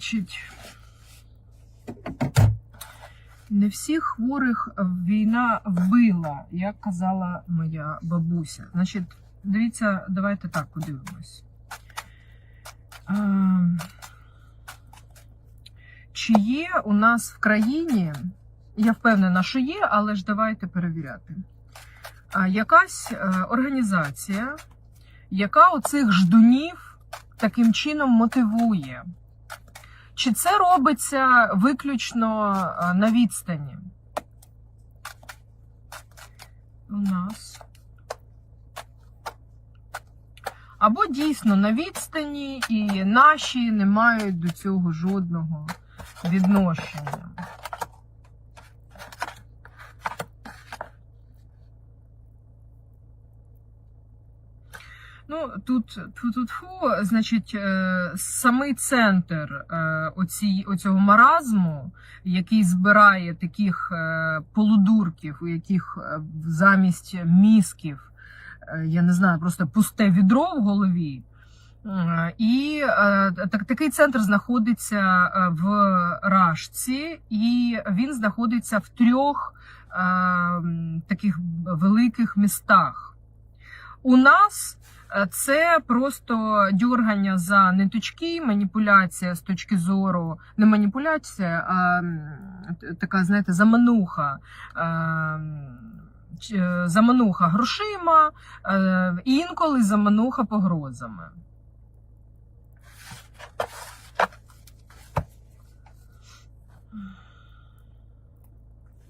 Значить, не всіх хворих війна вбила, як казала моя бабуся. Значить, дивіться, давайте так подивимось. А, Чи є у нас в країні, я впевнена, що є, але ж давайте перевіряти. Якась е, організація, яка оцих ждунів таким чином мотивує. Чи це робиться виключно е, на відстані? У нас. Або дійсно на відстані, і наші не мають до цього жодного відношення. Ну, тут фу, значить, е, самий центр е, оці, оцього маразму, який збирає таких е, полудурків, у яких замість мізків, я не знаю, просто пусте відро в голові. І так, такий центр знаходиться в Рашці, і він знаходиться в трьох таких великих містах. У нас це просто дьоргання за ниточки, маніпуляція з точки зору, не маніпуляція, а така, знаєте, замануха. е, е, Замануха грошима, е, інколи замануха погрозами.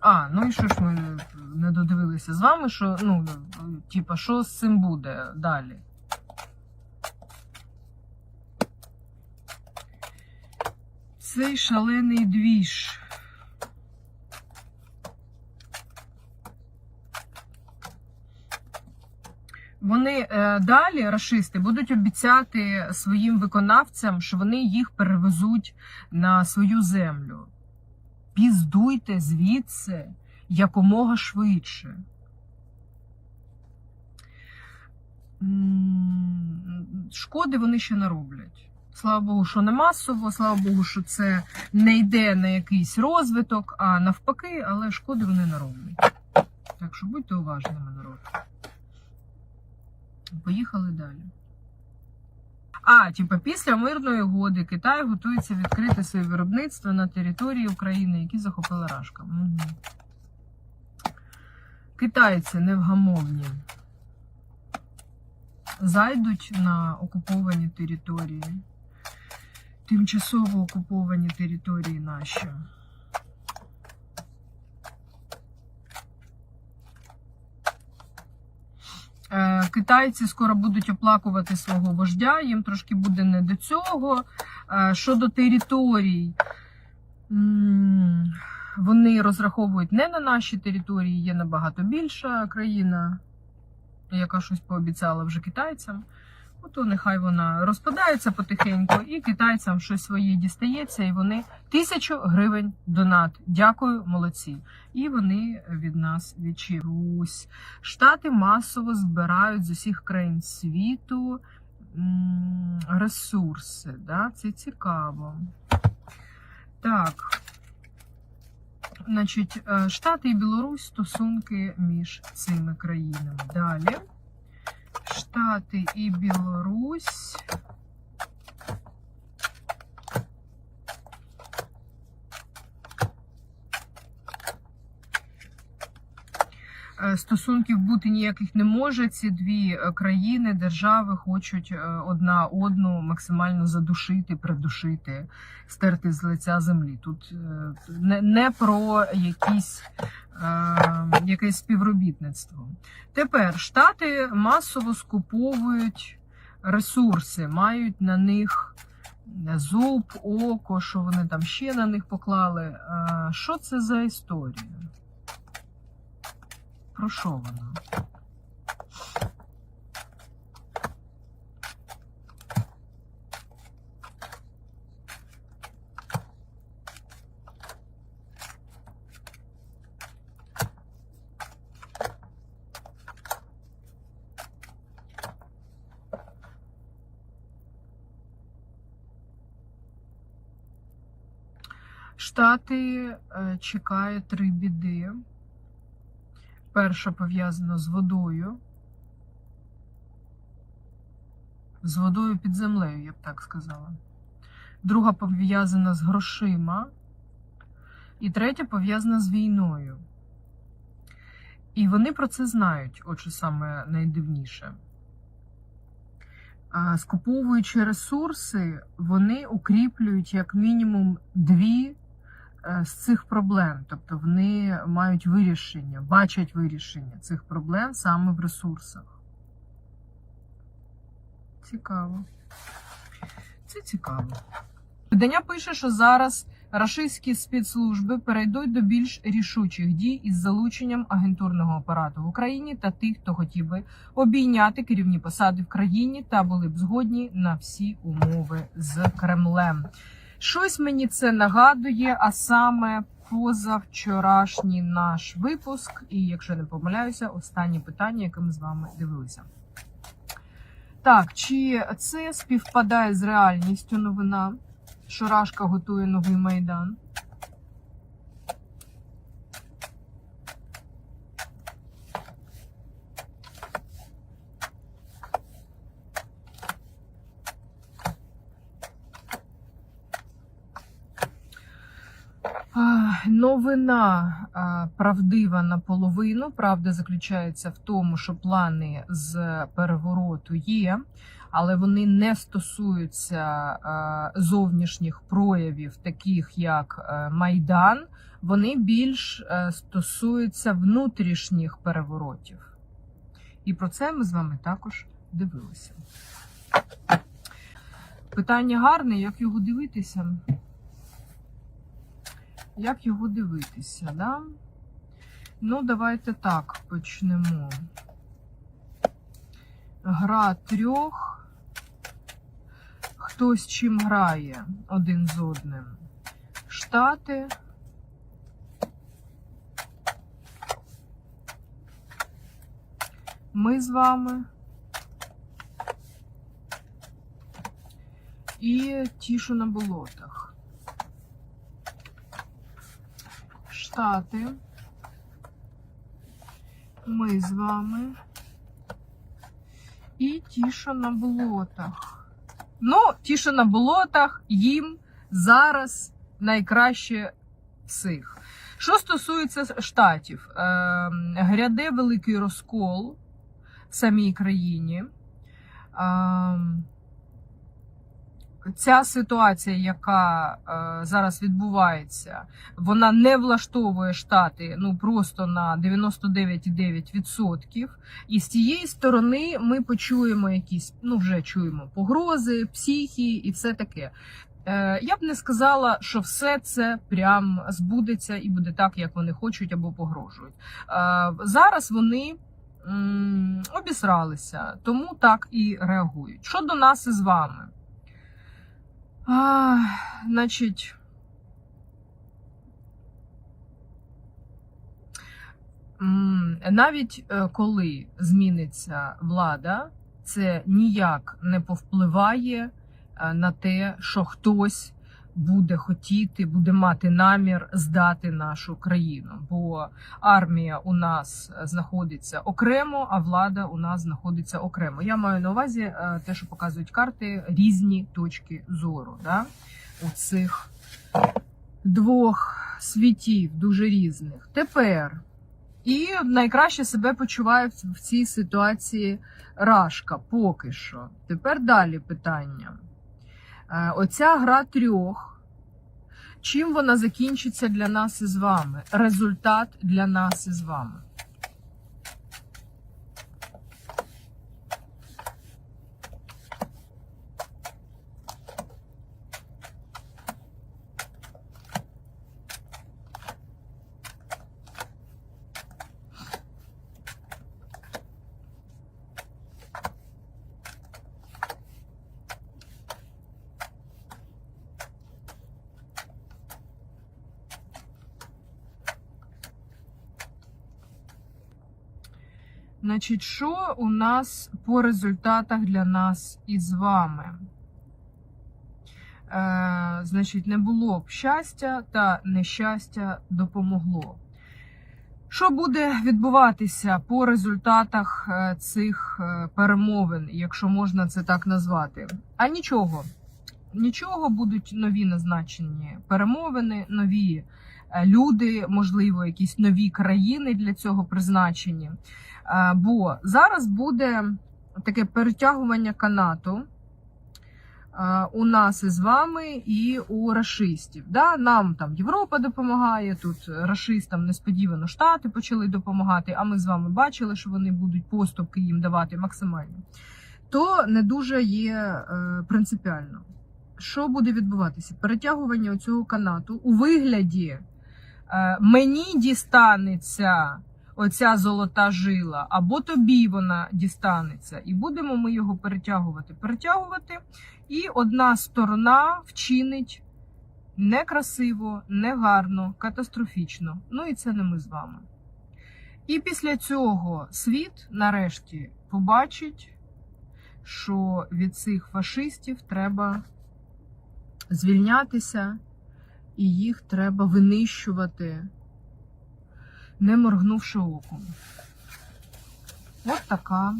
А, ну і що ж ми не додивилися з вами, що ну, типа, що з цим буде далі? Цей шалений двіж. Вони е, далі, рашисти, будуть обіцяти своїм виконавцям, що вони їх перевезуть на свою землю. Піздуйте звідси якомога швидше. Шкоди вони ще нароблять. Слава Богу, що не масово, слава Богу, що це не йде на якийсь розвиток, а навпаки, але шкоди вони нароблять. Так що будьте уважними, народ. Поїхали далі. А, типа, після мирної угоди Китай готується відкрити своє виробництво на території України, які захопила Рашка. Угу. Китайці невгамовні. Зайдуть на окуповані території, тимчасово окуповані території наші. Е, Китайці скоро будуть оплакувати свого вождя, їм трошки буде не до цього. Е, Щодо територій, вони розраховують не на наші території, є набагато більша країна, яка щось пообіцяла вже китайцям. Ото нехай вона розпадається потихеньку, і китайцям щось своє дістається, і вони тисячу гривень донат. Дякую, молодці. І вони від нас відчірусь. Штати масово збирають з усіх країн світу ресурси. Да? Це цікаво. Так. Значить, е, Штати і Білорусь стосунки між цими країнами. Далі. Штати і Білорусь. Стосунків бути ніяких не може. Ці дві е, країни, держави хочуть е, одна одну максимально задушити, придушити, стерти з лиця землі. Тут е, не, не про якісь, е, якесь співробітництво. Тепер Штати масово скуповують ресурси, мають на них зуб, око, що вони там ще на них поклали. Е, Що це за історія? Про що вона? Штати е, чекає три біди. Перша пов'язана з водою. З водою під землею, я б так сказала. Друга пов'язана з грошима. І третя пов'язана з війною. І вони про це знають, от саме найдивніше. Скуповуючи ресурси, вони укріплюють як мінімум дві з цих проблем. Тобто вони мають вирішення, бачать вирішення цих проблем саме в ресурсах. Цікаво. Це цікаво. Видання пише, що зараз рашистські спецслужби перейдуть до більш рішучих дій із залученням агентурного апарату в Україні та тих, хто хотів би обійняти керівні посади в країні та були б згодні на всі умови з Кремлем. Щось мені це нагадує, а саме позавчорашній наш випуск, і якщо не помиляюся, останнє питання, яке ми з вами дивилися. Так, чи це співпадає з реальністю новина? що Рашка готує новий майдан. А, Новина правдива наполовину. Правда заключається в тому, що плани з перевороту є, але вони не стосуються зовнішніх проявів, таких як е, Майдан. Вони більш е, стосуються внутрішніх переворотів. І про це ми з вами також дивилися. Питання гарне, як його дивитися? Як його дивитися, да? Ну, давайте так почнемо. Гра трьох. Хтось чим грає один з одним. Штати. Ми з вами. І ті, що на болотах. Штати. Ми з вами. І ті, що на болотах. Ну, ті, що на болотах, їм зараз найкраще всіх. Що стосується штатів, е, гряде великий розкол в самій країні. Ця ситуація, яка е, зараз відбувається, вона не влаштовує штати ну просто на 99,9%. І з цієї сторони ми почуємо якісь, ну вже чуємо погрози, психі і все таке. Е, я б не сказала, що все це прям збудеться і буде так, як вони хочуть або погрожують. Е, зараз вони обісралися, тому так і реагують. Що до нас із вами? А, значить, навіть е, коли зміниться влада, це ніяк не повпливає е, на те, що хтось буде хотіти, буде мати намір здати нашу країну. Бо армія у нас знаходиться окремо, а влада у нас знаходиться окремо. Я маю на увазі е, те, що показують карти, різні точки зору. Да? У цих двох світів дуже різних. Тепер. І найкраще себе почуває в цій ситуації Рашка поки що. Тепер далі питання. Е, Оця гра трьох. Чим вона закінчиться для нас із вами? Результат для нас із вами. Значить, що у нас по результатах для нас із вами? е, значить, не було б щастя та нещастя допомогло. Що буде відбуватися по результатах е, цих е, перемовин, якщо можна це так назвати? А нічого. Нічого будуть нові назначені перемовини, нові люди, можливо, якісь нові країни для цього призначені. Е, Бо зараз буде таке перетягування канату е, у нас із вами і у рашистів. Да? Нам там Європа допомагає, тут рашистам несподівано Штати почали допомагати, а ми з вами бачили, що вони будуть поступки їм давати максимально. То не дуже є е, принципіально. Що буде відбуватися? Перетягування цього канату у вигляді е, мені дістанеться оця золота жила, або тобі вона дістанеться, і будемо ми його перетягувати. Перетягувати, і одна сторона вчинить некрасиво, негарно, катастрофічно. Ну і це не ми з вами. І після цього світ нарешті побачить, що від цих фашистів треба звільнятися, і їх треба винищувати, не моргнувши оком. От така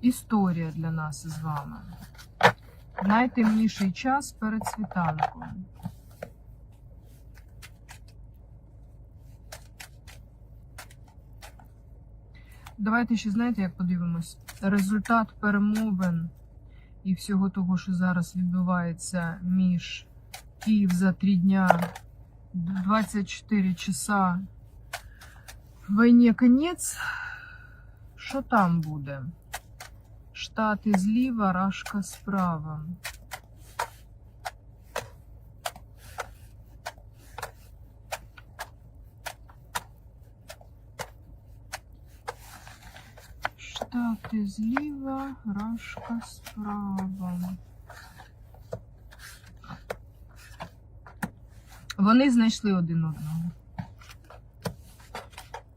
історія для нас із вами. Найтемніший час перед світанком. Давайте ще знаєте, як подивимось. Результат перемовин і всього того, що зараз відбувається між Київ за три дня, 24 часа війні конець. Що там буде? Штати зліва, Рашка справа. Штати зліва, Рашка справа. Вони знайшли один одного.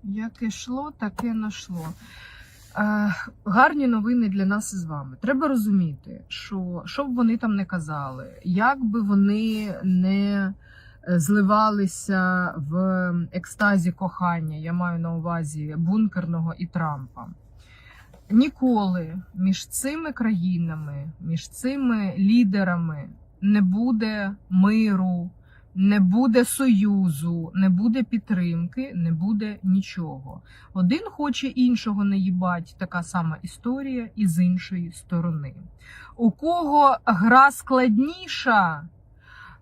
Як ішло, таке нашло. Е, гарні новини для нас із вами. Треба розуміти, що що б вони там не казали, як би вони не е, зливалися в екстазі кохання, я маю на увазі бункерного і Трампа. Ніколи між цими країнами, між цими лідерами не буде миру, не буде союзу, не буде підтримки, не буде нічого. Один хоче іншого не їбать, така сама історія і з іншої сторони. У кого гра складніша,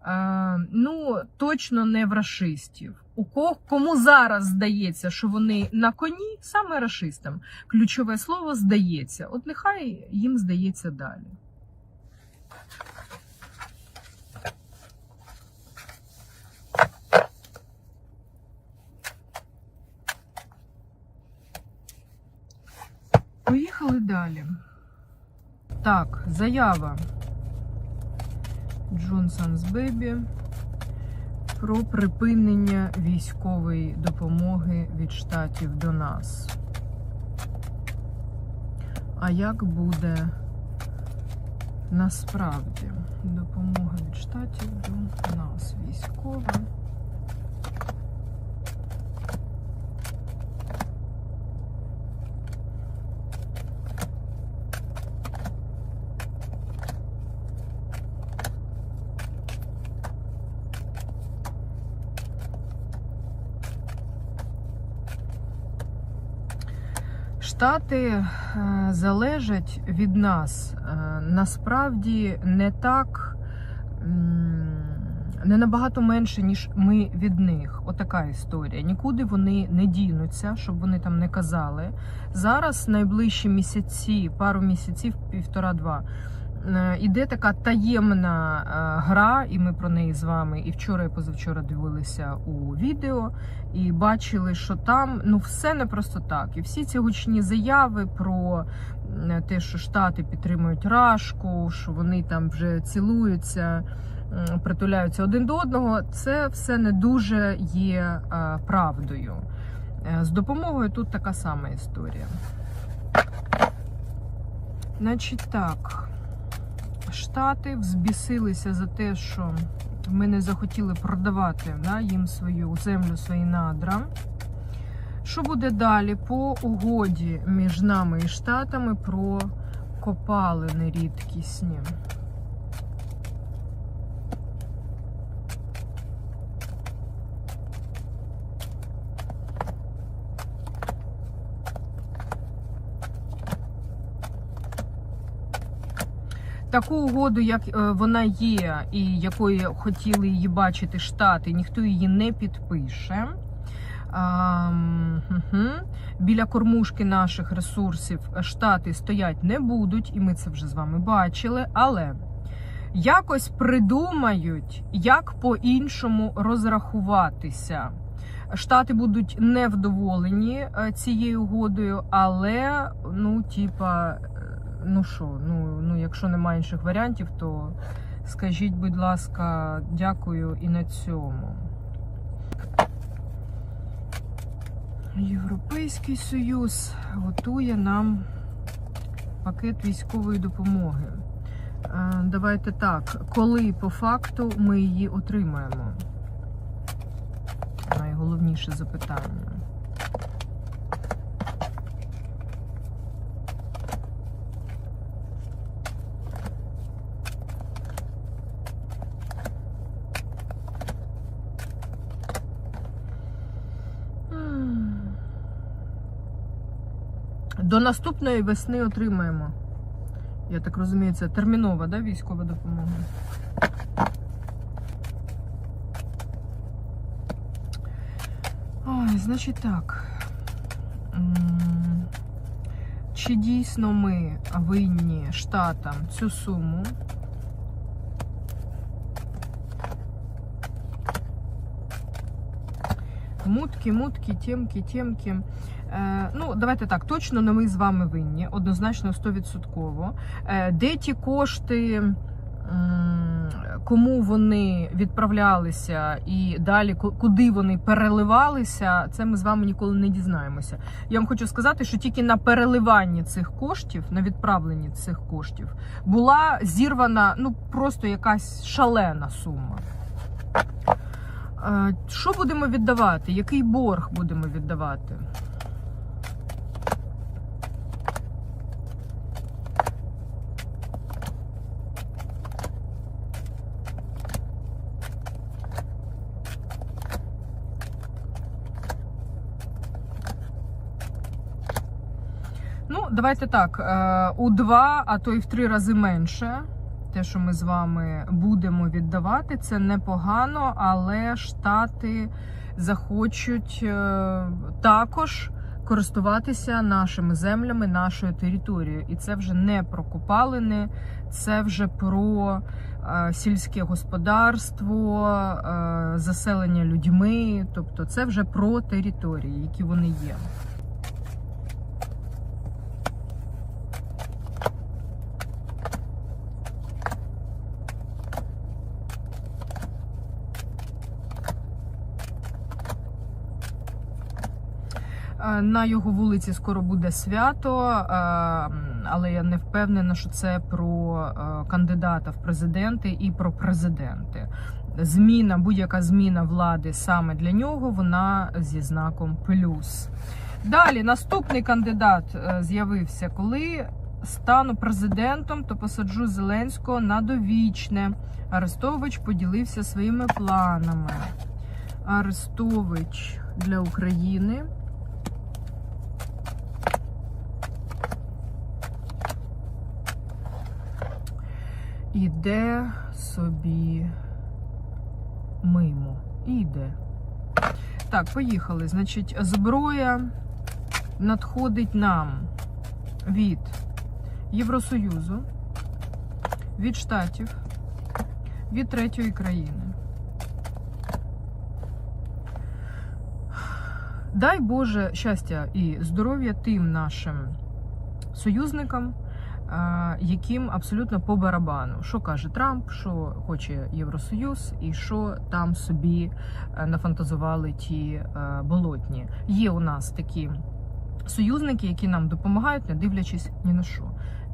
е, ну точно не в рашистів. У кого кому зараз здається, що вони на коні, саме рашистам. Ключове слово здається. От нехай їм здається далі. Поїхали далі. Так, заява Джонсонс Бебі про припинення військової допомоги від штатів до нас. А як буде насправді допомога від штатів до нас військова? Штати е, залежать від нас е, насправді не так, не набагато менше, ніж ми від них. Отака історія. Нікуди вони не дінуться, щоб вони там не казали. Зараз найближчі місяці, пару місяців, півтора-два. Е, Іде така таємна е, гра, і ми про неї з вами і вчора, і позавчора дивилися у відео і бачили, що там ну все не просто так. І всі ці гучні заяви про те, що Штати підтримують Рашку, що вони там вже цілуються, притуляються один до одного. Це все не дуже є е, правдою. З допомогою тут така сама історія. Значить так. Штати взбісилися за те, що ми не захотіли продавати да, їм свою землю, свої надра. Що буде далі по угоді між нами і Штатами про копалини рідкісні? Таку угоду, як е, вона є, і якої хотіли її бачити Штати, ніхто її не підпише. Біля кормушки наших ресурсів Штати стоять не будуть, і ми це вже з вами бачили. Але якось придумають, як по-іншому розрахуватися. Штати будуть невдоволені е, цією угодою, але ну, типа, ну що, ну, ну якщо немає інших варіантів, то скажіть, будь ласка, дякую і на цьому. Європейський Союз готує нам пакет військової допомоги. Е, Давайте так, коли по факту ми її отримаємо? Найголовніше запитання. Наступної весни отримаємо. Я так розумію, це термінова да, військова допомога. Ой, значить так. Чи дійсно ми винні штатам цю суму? Мутки, мутки, темки, темки. Е, ну, давайте так, точно не ми з вами винні, однозначно 100%. Е, де ті кошти, кому вони відправлялися і далі куди вони переливалися, це ми з вами ніколи не дізнаємося. Я вам хочу сказати, що тільки на переливанні цих коштів, на відправленні цих коштів, була зірвана ну просто якась шалена сума. Е, Що будемо віддавати? Який борг будемо віддавати? Давайте так. е, У два, а то й в три рази менше. Те, що ми з вами будемо віддавати, це непогано, але штати захочуть е, також користуватися нашими землями, нашою територією. І це вже не про копалини, це вже про е, сільське господарство, заселення людьми. Тобто, це вже про території, які вони є. На його вулиці скоро буде свято, е, але я не впевнена, що це про е, кандидата в президенти і про президенти. Зміна, будь-яка зміна влади саме для нього, вона зі знаком плюс. Далі наступний кандидат е, з'явився, коли стану президентом, то посаджу Зеленського на довічне. Арестович поділився своїми планами. Арестович для України. Іде собі мимо. Іде. Так, поїхали. Значить, зброя надходить нам від Євросоюзу, від Штатів, від третьої країни. Дай Боже щастя і здоров'я тим нашим союзникам, яким абсолютно по барабану, що каже Трамп, що хоче Євросоюз, і що там собі е, нафантазували ті е, болотні. Є у нас такі союзники, які нам допомагають, не дивлячись ні на що.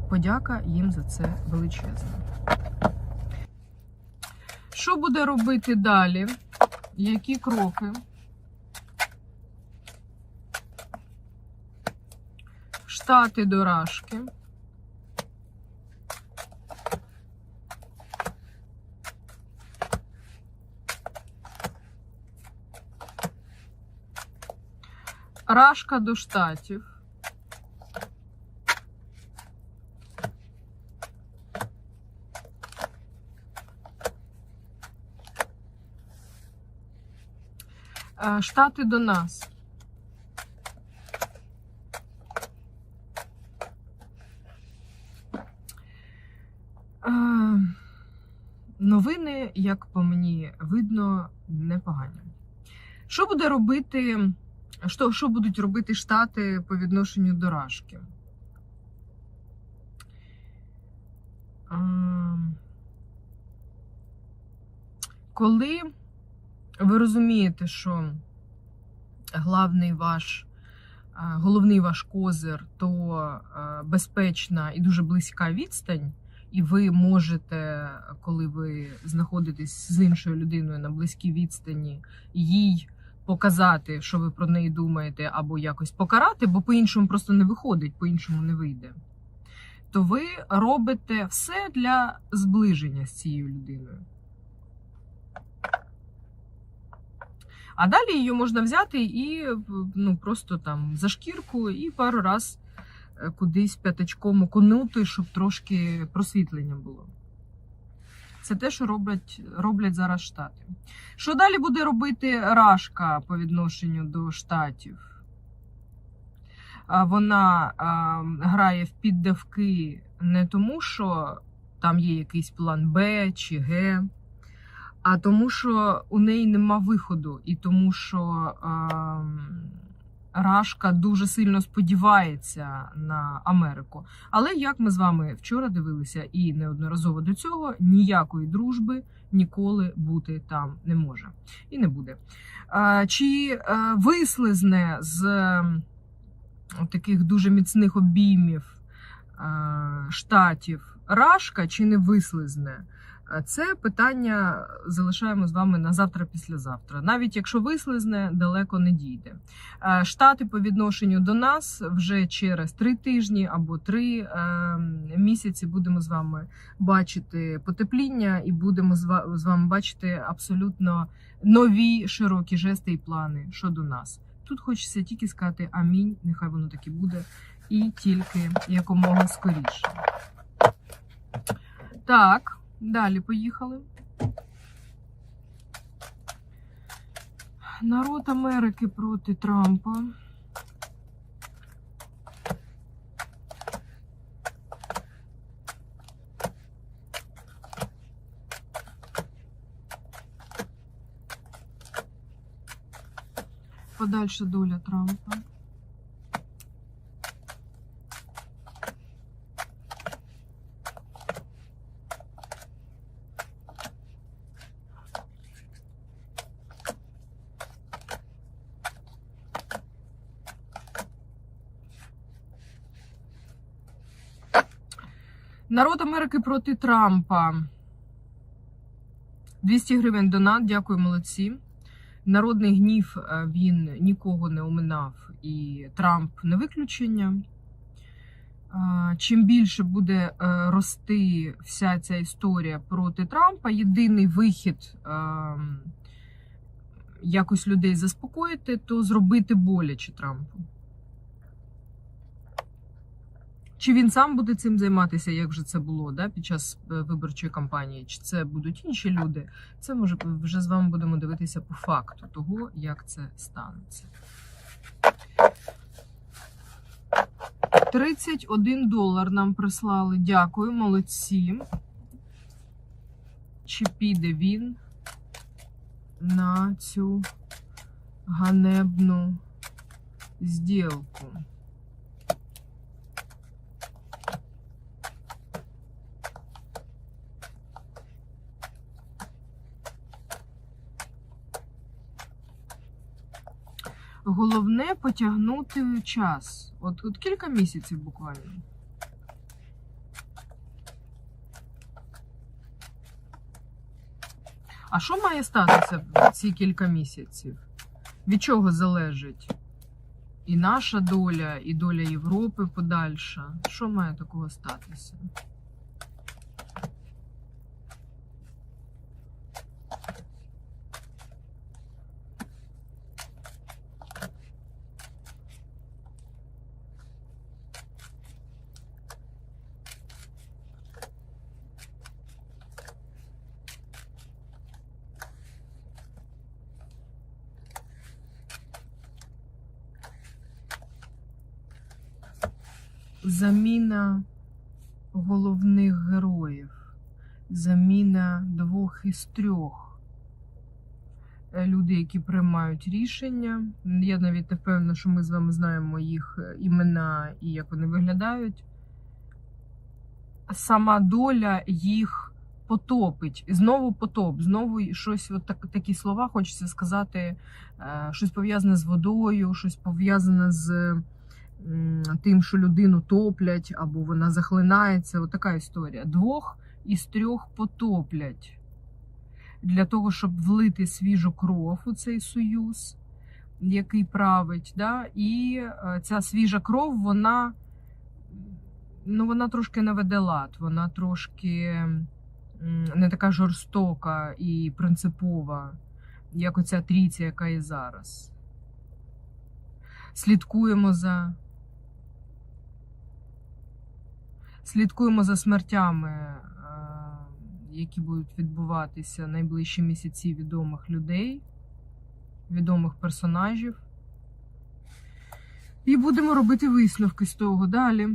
подяка їм за це величезна. Що буде робити далі? Які кроки? Штати до. Рашка до штатів. Е, Штати до нас. Е, Новини, як по мені видно, непогані. Що буде робити, що, що будуть робити Штати по відношенню до Рашки? Коли ви розумієте, що главний ваш, головний ваш козир то безпечна і дуже близька відстань, і ви можете, коли ви знаходитесь з іншою людиною на близькій відстані, їй показати, що ви про неї думаєте, або якось покарати, бо по-іншому просто не виходить, по-іншому не вийде. То ви робите все для зближення з цією людиною. А далі її можна взяти і ну, просто там за шкірку і пару раз е, кудись п'ятачком окунути, щоб трошки просвітлення було. Це те, що роблять, роблять зараз штати. Що далі буде робити Рашка по відношенню до штатів? Вона а, грає в піддавки не тому, що там є якийсь план Б чи Г, а тому, що у неї нема виходу, і тому, що а, Рашка дуже сильно сподівається на Америку. Але як ми з вами вчора дивилися, і неодноразово до цього ніякої дружби ніколи бути там не може і не буде. Чи вислизне з таких дуже міцних обіймів штатів Рашка, чи не вислизне? Це питання залишаємо з вами на завтра-післязавтра. Навіть якщо вислизне, далеко не дійде. Е, Штати по відношенню до нас вже через три тижні або три е, місяці будемо з вами бачити потепління і будемо з вами бачити абсолютно нові широкі жести і плани щодо нас. Тут хочеться тільки сказати амінь, нехай воно так і буде, і тільки якомога скоріше. Так, далі поїхали. Народ Америки проти Трампа. Подальша доля Трампа. Народ Америки проти Трампа. 200 гривень донат. Дякую, молодці. Народний гнів е, він нікого не оминав, і Трамп не виключення. Чим більше буде е, рости вся ця історія проти Трампа, єдиний вихід е, якось людей заспокоїти, то зробити боляче Трампу. Чи він сам буде цим займатися, як вже це було да, під час е, виборчої кампанії, чи це будуть інші люди? Це може вже з вами будемо дивитися по факту того, як це станеться. 31 долар нам прислали. Дякую, молодці. Чи піде він на цю ганебну зділку? Головне потягнути час. От, От кілька місяців буквально. А що має статися ці кілька місяців? Від чого залежить і наша доля, і доля Європи подальша? Що має такого статися? Заміна головних героїв, заміна двох із трьох. Е, Люди, які приймають рішення. Я навіть не впевнена, що ми з вами знаємо їх е, імена і як вони виглядають. Сама доля їх потопить. Знову потоп, знову щось, от так, такі слова хочеться сказати, е, щось пов'язане з водою, щось пов'язане з тим, що людину топлять, або вона захлинається. От така історія. Двох із трьох потоплять для того, щоб влити свіжу кров у цей союз, який править. Да? І е, ця свіжа кров, вона, ну, вона трошки наведе лад, вона трошки не така жорстока і принципова, як оця трійця, яка є зараз. Слідкуємо за. Слідкуємо за смертями, е, які будуть відбуватися найближчі місяці відомих людей, відомих персонажів. І будемо робити висновки з того далі.